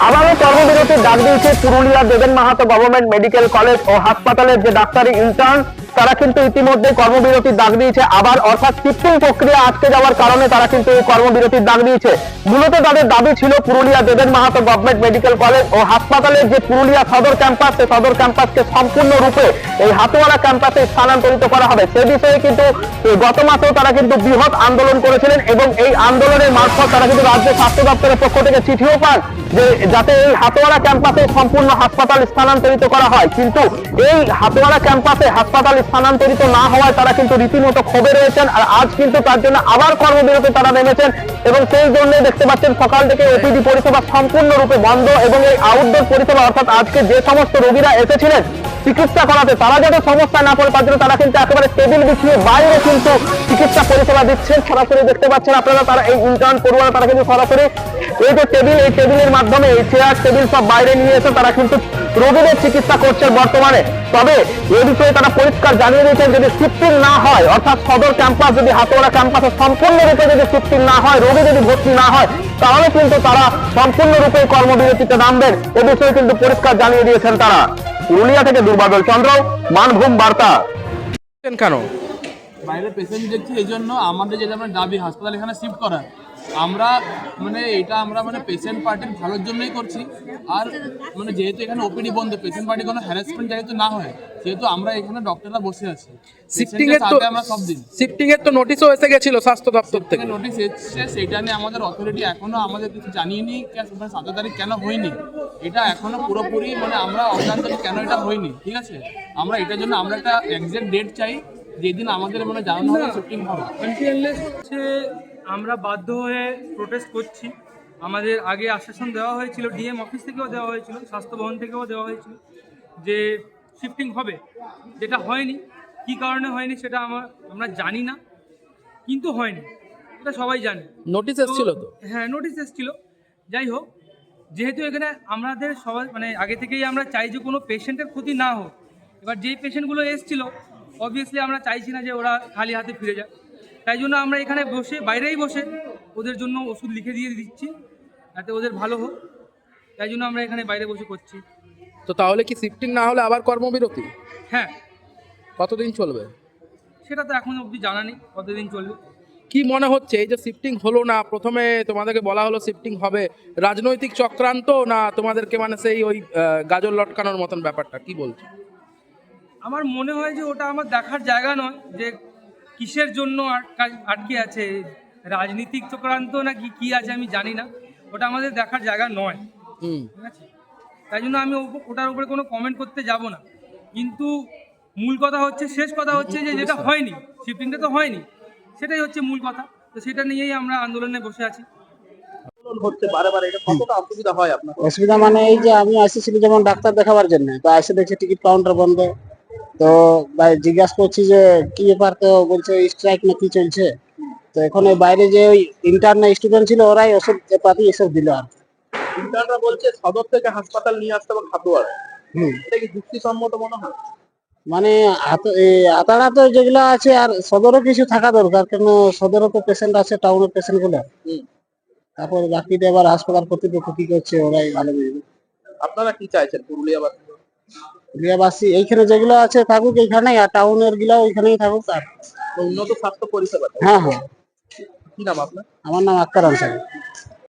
আবারও কর্মবিরতির ডাক দিয়েছে Purulia Deben Mahato government medical college ও হাসপাতালের যে ডাক্তারি ইন্টার্ন তারা কিন্তু ইতিমধ্যে কর্মবিরতির ডাক দিয়েছে আবার অর্থাৎ শিফটিং প্রক্রিয়া আটকে যাওয়ার কারণে তারা কিন্তু কর্মবিরতির ডাক দিয়েছে মূলত তাদের দাবি ছিল Purulia Deben Mahato government medical college ও হাসপাতালের যে পুরুলিয়া সদর ক্যাম্পাস সেই সদর ক্যাম্পাসকে সম্পূর্ণরূপে এই হাতোয়ারা ক্যাম্পাসে স্থানান্তরিত করা হবে। সে বিষয়ে কিন্তু গত মাসেও তারা কিন্তু বৃহৎ আন্দোলন করেছিলেন এবং এই আন্দোলনের মারফত তারা কিন্তু রাজ্য স্বাস্থ্য দপ্তরের পক্ষ থেকে চিঠিও পান যে যাতে এই হাতোয়ারা ক্যাম্পাসে সম্পূর্ণ হাসপাতাল স্থানান্তরিত করা হয়। কিন্তু এই হাতোয়ারা ক্যাম্পাসে হাসপাতাল স্থানান্তরিত না হওয়ায় তারা কিন্তু রীতিমতো ক্ষোভে রয়েছেন, আর আজ কিন্তু তার জন্য আবার কর্মবিরতি তারা নেমেছেন এবং সেই জন্য দেখতে পাচ্ছেন সকাল থেকে ওপিডি পরিষেবা সম্পূর্ণরূপে বন্ধ এবং এই আউটডোর পরিষেবা অর্থাৎ আজকে যে সমস্ত রোগীরা এসেছিলেন চিকিৎসা করাতে, তারা যাতে সমস্যায় না পড়ে, তার জন্য তারা কিন্তু একেবারে টেবিল বিছিয়ে বাইরে কিন্তু চিকিৎসা পরিষেবা দিচ্ছেন। সরাসরি দেখতে পাচ্ছেন আপনারা, তারা এই ইন্টার্ন পড়ুয়ারা, তারা কিন্তু সরাসরি এই যে টেবিল এই টেবিলের মাধ্যমে এই চেয়ার টেবিল সব বাইরে নিয়ে এসে তারা কিন্তু রোগীদের চিকিৎসা করছেন বর্তমানে। তবে এ বিষয়ে তারা পরিষ্কার জানিয়ে দিয়েছেন যদি শিফটিং না হয় অর্থাৎ সদর ক্যাম্পাস যদি হাতোয়ারা ক্যাম্পাসে সম্পূর্ণরূপে যদি শিফটিং না হয় রোগী যদি ভর্তি না হয় তাহলে কিন্তু তারা সম্পূর্ণরূপে কর্মবিরতিতে নামবেন। এ বিষয়ে কিন্তু পরিষ্কার জানিয়ে দিয়েছেন তারা। পুরুলিয়া থেকে দুর্বাদল চন্দ্র মানভূম বার্তা। কেন? বাইরে পেশেন্ট দেখছি এই জন্য আমাদের যেটা মানে দাবি হাসপাতাল এখানে শিফট করার আমরা মানে এটা আমরা মানে পেশেন্ট পার্টির ভালোর জন্যই করছি। আর মানে যেহেতু এখানে ওপিডি বন্ধ পেশেন্ট পার্টি কোনো হ্যারাসমেন্ট যেহেতু না হয় সেহেতু আমরা এখানে ডক্টররা বসে আছি। শিফটিং এর তো আমরা সব দিন শিফটিং এর তো নোটিশও এসে গেছিল স্বাস্থ্য দপ্তর থেকে। নোটিশ এসছে সেটা নিয়ে আমাদের অথরিটি এখনও আমাদের কিছু জানিয়েনি কেন- মানে সাত তারিখ কেন হয়নি। এটা এখনও পুরোপুরি মানে আমরা অজ্ঞান কেন এটা হয়নি ঠিক আছে? আমরা এটার জন্য আমরা একটা এক্সাক্ট ডেট চাই যেদিন আমাদের মানে জানানো হবে শিফটিং হবে। হচ্ছে আমরা বাধ্য হয়ে প্রোটেস্ট করছি। আমাদের আগে আশ্বাসন দেওয়া হয়েছিল ডিএম অফিস থেকেও দেওয়া হয়েছিল স্বাস্থ্য ভবন থেকেও দেওয়া হয়েছিল যে শিফটিং হবে। যেটা হয়নি কী কারণে হয়নি সেটা আমার আমরা জানি না কিন্তু হয়নি। এটা সবাই জানে। নোটিশ এসেছিল তো? হ্যাঁ নোটিশ এসেছিল। যাই হোক যেহেতু এখানে আমাদের সবাই মানে আগে থেকেই আমরা চাই যে কোনো পেশেন্টের ক্ষতি না হোক এবার যেই পেশেন্টগুলো এসেছিল অবভিয়াসলি আমরা চাইছি না যে ওরা খালি হাতে ফিরে যায় তাই জন্য আমরা এখানে বসে বাইরেই বসে ওদের জন্য ওষুধ লিখে দিয়ে দিচ্ছি যাতে ওদের ভালো হোক। তাই জন্য আমরা এখানে বাইরে বসে করছি। তো তাহলে কি শিফটিং না হলে আবার কর্মবিরতি? হ্যাঁ। কতদিন চলবে? সেটা তো এখন অবধি জানা নেই কতদিন চলবে। কি মনে হচ্ছে এই যে শিফটিং হলো না? প্রথমে তোমাদেরকে বলা হলো শিফটিং হবে। রাজনৈতিক চক্রান্ত না তোমাদেরকে মানে সেই ওই গাজর লটকানোর মতন ব্যাপারটা? কি বলছো? আমার মনে হয় যে ওটা আমার দেখার জায়গা নয় যে কিসের জন্য আটকা- আটকে আছে? রাজনীতিক চক্রান্ত না কি কি আছে আমি জানি না ওটা আমাদের দেখার জায়গা নয়। ঠিক আছে? তাই জন্য আমি ওটার উপরে কোনো কমেন্ট করতে যাব না। কিন্তু মূল কথা হচ্ছে শেষ কথা হচ্ছে যে যেটা হয়নি শিফটিংটা তো হয়নি সেটাই হচ্ছে মূল কথা। তো সেটা নিয়েই আমরা আন্দোলনে বসে আছি। অসুবিধা মানে এই যে আমি আসেছিলি যেমন ডাক্তার দেখাবার জন্য তো এসে দেখছি টিকিট কাউন্টার বন্ধ। তো ভাই জিজ্ঞাসা করছি যে কি ব্যাপার তো? বলছে স্ট্রাইক না কি চলছে? তো এখন ওই বাইরে যে ওই ইন্টারনা স্টুডেন্ট ছিল ওরাই ওষুধ পাতি এসব দিল আর কি। ইন্টার্নরা বলছে সদর থেকে হাসপাতাল নিয়ে আসতে হবে হাতুয়ারা হুম। এটা কি যুক্তিসম্মত মনে হয়? মানে আতাড়া তো যেগুলো আছে আর সদরও কিছু থাকা দরকার কেন সদরও তো পেশেন্ট আছে টাউনের পেশেন্টগুলো। তারপর বাকিটা এবার হাসপাতাল কর্তৃপক্ষ কি করছে ওরাই ভালো বুঝবে আপনারা কি চাইছেন পুরুলিয়া বাসী এইখানে যেগুলো আছে থাকুক এইখানেই আর টাউনেরগুলা ওইখানেই থাকুক আর উন্নত স্বাস্থ্য পরিষেবা। হ্যাঁ হ্যাঁ। কি নাম আপনার? আমার নাম আক্তার আনসারি।